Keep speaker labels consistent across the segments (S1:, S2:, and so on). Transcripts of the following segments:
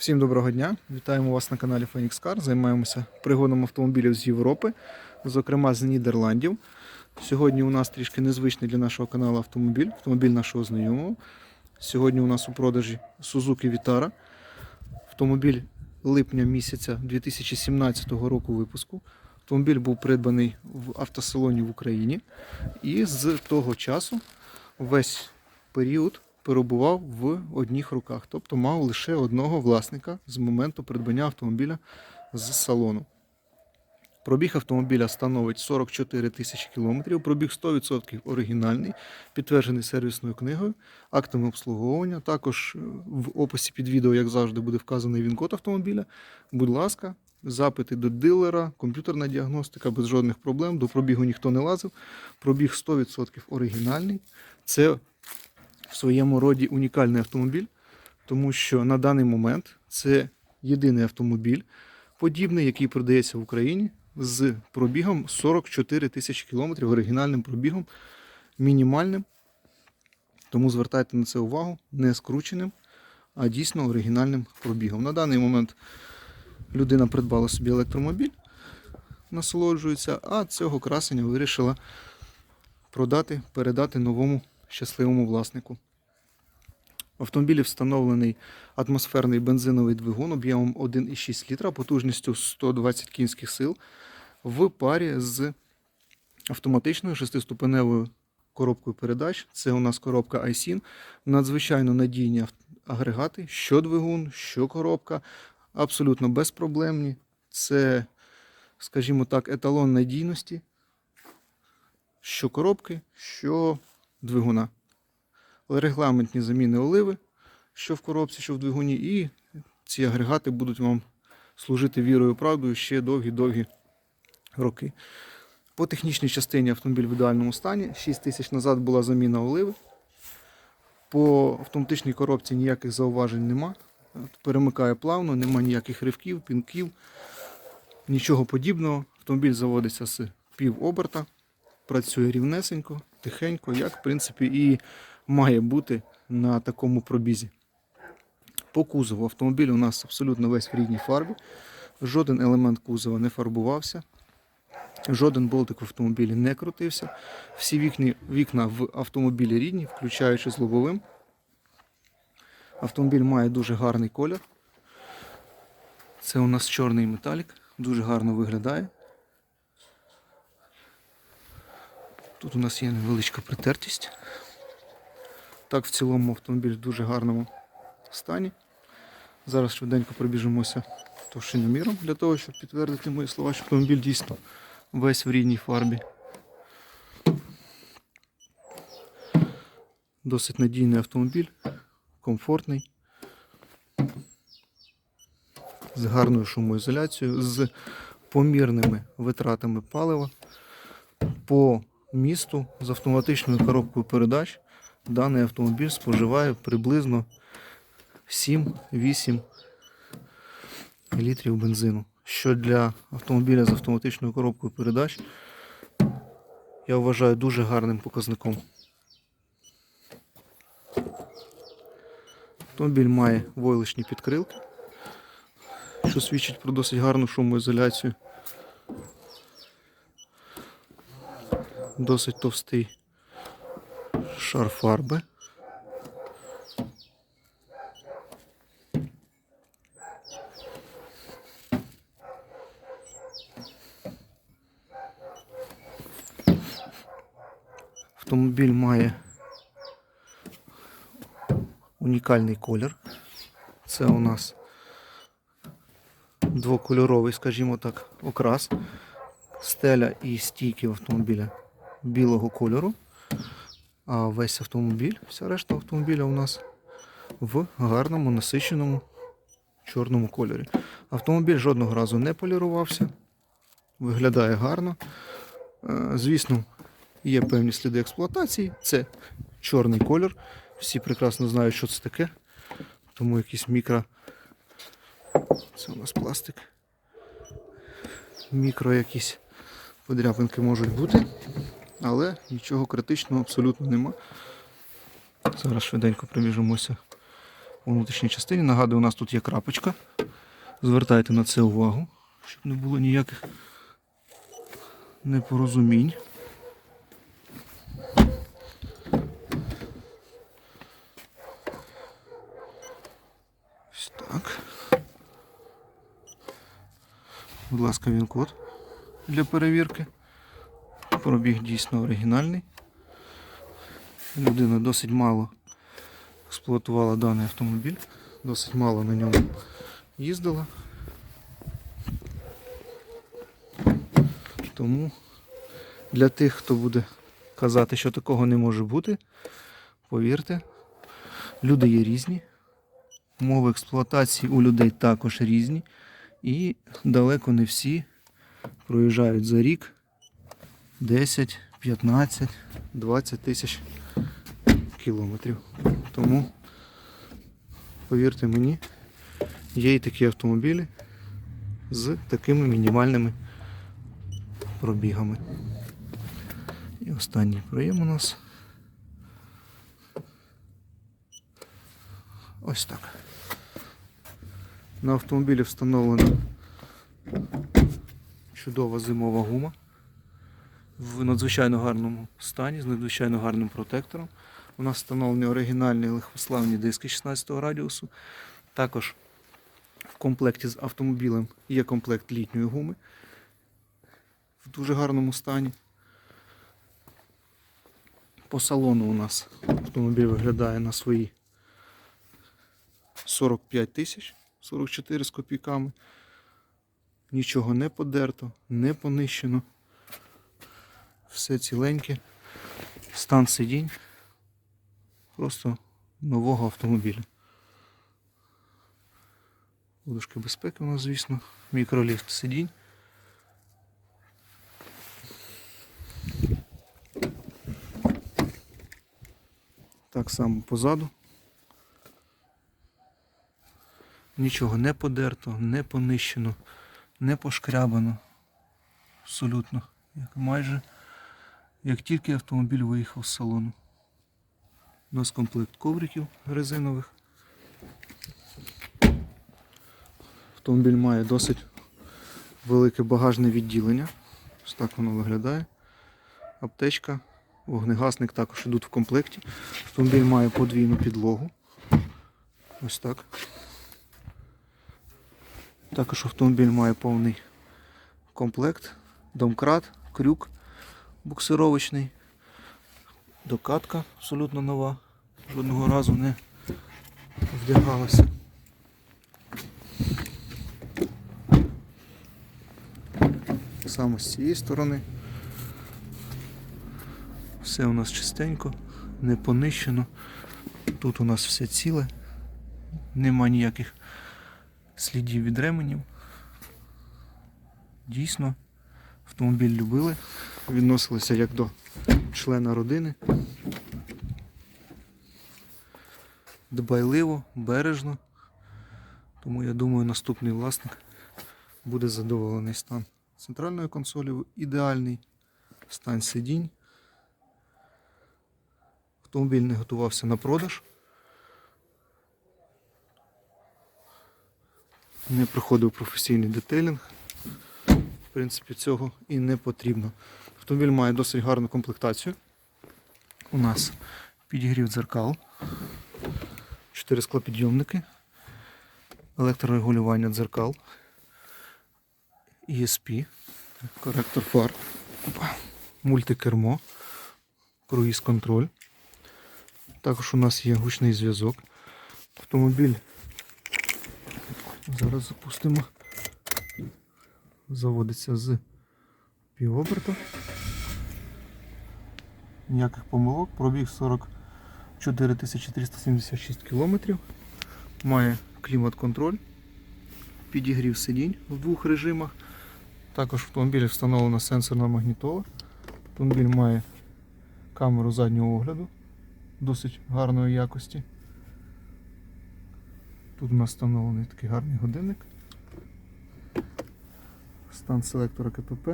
S1: Всім доброго дня! Вітаємо вас на каналі Phoenix Car. Займаємося пригоном автомобілів з Європи, зокрема з Нідерландів. Сьогодні у нас трішки незвичний для нашого каналу автомобіль, автомобіль нашого знайомого. Сьогодні у нас у продажі Suzuki Vitara. Автомобіль липня місяця 2017 року випуску. Автомобіль був придбаний в автосалоні в Україні. І з того часу весь період перебував в одніх руках, тобто мав лише одного власника з моменту придбання автомобіля з салону. Пробіг автомобіля становить 44 тисячі кілометрів, пробіг 100% оригінальний, підтверджений сервісною книгою, актами обслуговування. Також е, в описі під відео, як завжди, буде вказаний він-код автомобіля. Будь ласка, запити до дилера, комп'ютерна діагностика без жодних проблем. До пробігу ніхто не лазив. Пробіг 100% оригінальний. Це в своєму роді унікальний автомобіль, тому що на даний момент це єдиний автомобіль подібний, який продається в Україні з пробігом 44 тисячі кілометрів, оригінальним пробігом, мінімальним. Тому звертайте на це увагу, не скрученим, а дійсно оригінальним пробігом. На даний момент людина придбала собі електромобіль, насолоджується, а цього красення вирішила продати, передати новому щасливому власнику. В автомобілі встановлений атмосферний бензиновий двигун об'ємом 1,6 літра, потужністю 120 кінських сил в парі з автоматичною шестиступеневою коробкою передач. Це у нас коробка iSIN. Надзвичайно надійні агрегати, що двигун, що коробка, абсолютно безпроблемні. Це, скажімо так, еталон надійності, що коробки, що двигуна. Регламентні заміни оливи, що в коробці, що в двигуні, і ці агрегати будуть вам служити вірою правдою ще довгі-довгі роки. По технічній частині автомобіль в ідеальному стані. 6 тисяч назад була заміна оливи. По автоматичній коробці ніяких зауважень нема. Перемикає плавно, нема ніяких ривків, пінків, нічого подібного. Автомобіль заводиться з пів оберта, працює рівнесенько, тихенько, як в принципі і має бути на такому пробізі. По кузову автомобіль у нас абсолютно весь в рідній фарбі. Жоден елемент кузова не фарбувався. Жоден болтик в автомобілі не крутився. Всі вікні, вікна в автомобілі рідні, включаючи з лобовим. Автомобіль має дуже гарний колір. Це у нас чорний металік, дуже гарно виглядає. Тут у нас є невеличка притертість. Так, в цілому автомобіль в дуже гарному стані. Зараз швиденько пробіжимося товщиноміром для того, щоб підтвердити мої слова, що автомобіль дійсно весь в рідній фарбі. Досить надійний автомобіль, комфортний, з гарною шумоізоляцією, з помірними витратами палива. По місту з автоматичною коробкою передач даний автомобіль споживає приблизно 7-8 літрів бензину. Що для автомобіля з автоматичною коробкою передач я вважаю дуже гарним показником. Автомобіль має войлочні підкрилки, що свідчить про досить гарну шумоізоляцію. Досить товстий шар фарби. Автомобіль має унікальний колір. Це у нас двокольоровий, скажімо так, окрас. Стеля і стійки автомобіля білого кольору. А весь автомобіль, вся решта автомобіля у нас в гарному насиченому чорному кольорі. Автомобіль жодного разу не полірувався, виглядає гарно. Е, Звісно, є певні сліди експлуатації. Це чорний колір. Всі прекрасно знають, що це таке. Тому якісь мікро. Це у нас пластик. Мікро якісь подряпинки можуть бути, але нічого критичного абсолютно нема. Зараз швиденько пробіжимося по внутрішній частині. Нагадую, у нас тут є крапочка. Звертайте на це увагу, щоб не було ніяких непорозумінь. Будь ласка, він код для перевірки. Пробіг дійсно оригінальний. Людина досить мало експлуатувала даний автомобіль, досить мало на ньому їздила. Тому для тих, хто буде казати, що такого не може бути, повірте, люди є різні, умови експлуатації у людей також різні, і далеко не всі проїжджають за рік 10, 15, 20 тисяч кілометрів. Тому, повірте мені, є і такі автомобілі з такими мінімальними пробігами. І останній проєм у нас. Ось так. На автомобілі встановлена чудова зимова гума в надзвичайно гарному стані, з надзвичайно гарним протектором. У нас встановлені оригінальні легкославні диски 16 радіусу. Також в комплекті з автомобілем є комплект літньої гуми в дуже гарному стані. По салону у нас автомобіль виглядає на свої 45 тисяч, 44 з копійками. Нічого не подерто, не понищено. Все ціленьке. Стан сидінь. Просто нового автомобіля. Подушки безпеки у нас, звісно, мікроліфт сидінь. Так само позаду. Нічого не подерто, не понищено, не пошкрябано. Абсолютно. Як майже як тільки автомобіль виїхав з салону. У нас комплект ковриків резинових. Автомобіль має досить велике багажне відділення. Ось так воно виглядає. Аптечка, вогнегасник також йдуть в комплекті. Автомобіль має подвійну підлогу. Ось так. Також автомобіль має повний комплект, домкрат, крюк буксировочний, докатка абсолютно нова, жодного разу не вдягалася. Само з цієї сторони. Все у нас чистенько, не понищено. Тут у нас все ціле, нема ніяких слідів від ременів. Дійсно, автомобіль любили, відносилися як до члена родини. Дбайливо, бережно. Тому я думаю, наступний власник буде задоволений стан центральної консолі, ідеальний стан сидінь. Автомобіль не готувався на продаж. Не проходив професійний детейлінг. В принципі, цього і не потрібно. Автомобіль має досить гарну комплектацію. У нас підігрів дзеркал, 4 склопідйомники, електрорегулювання дзеркал, ESP, коректор фар, мультикермо, круїз контроль. Також у нас є гучний зв'язок. Автомобіль. Зараз запустимо. Заводиться з півоберта. Ніяких помилок. Пробіг 44 376 км. Має клімат-контроль, підігрів сидінь в двох режимах. Також в автомобілі встановлена сенсорна магнітола. Автомобіль має камеру заднього огляду досить гарної якості. Тут у нас встановлений такий гарний годинник. Стан селектора КПП.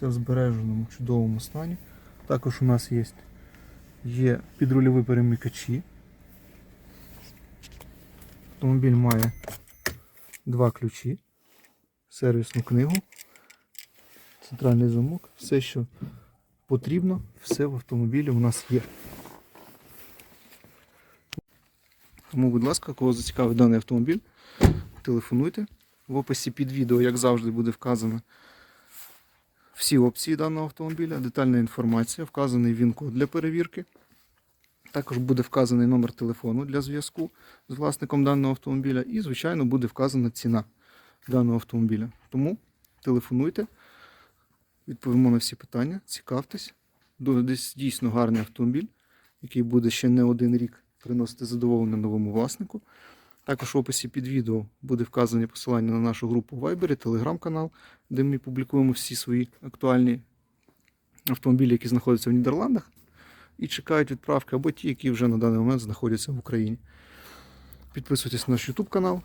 S1: Все в збереженому чудовому стані. Також у нас є Є підрульові перемикачі. Автомобіль має два ключі, сервісну книгу, центральний замок, все, що потрібно, все в автомобілі у нас є. Тому, будь ласка, кого зацікавить даний автомобіль, телефонуйте. В описі під відео, як завжди, буде вказано всі опції даного автомобіля, детальна інформація, вказаний він-код для перевірки. Також буде вказаний номер телефону для зв'язку з власником даного автомобіля і, звичайно, буде вказана ціна даного автомобіля. Тому телефонуйте, відповімо на всі питання, цікавтесь. Десь дійсно гарний автомобіль, який буде ще не один рік приносити задоволення новому власнику. Також в описі під відео буде вказані посилання на нашу групу в Viber, телеграм-канал, де ми публікуємо всі свої актуальні автомобілі, які знаходяться в Нідерландах і чекають відправки, або ті, які вже на даний момент знаходяться в Україні. Підписуйтесь на наш YouTube канал,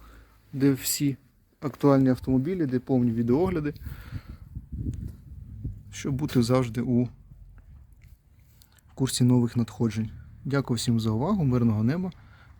S1: де всі актуальні автомобілі, де повні відеогляди, щоб бути завжди у курсі нових надходжень. Дякую всім за увагу, мирного неба.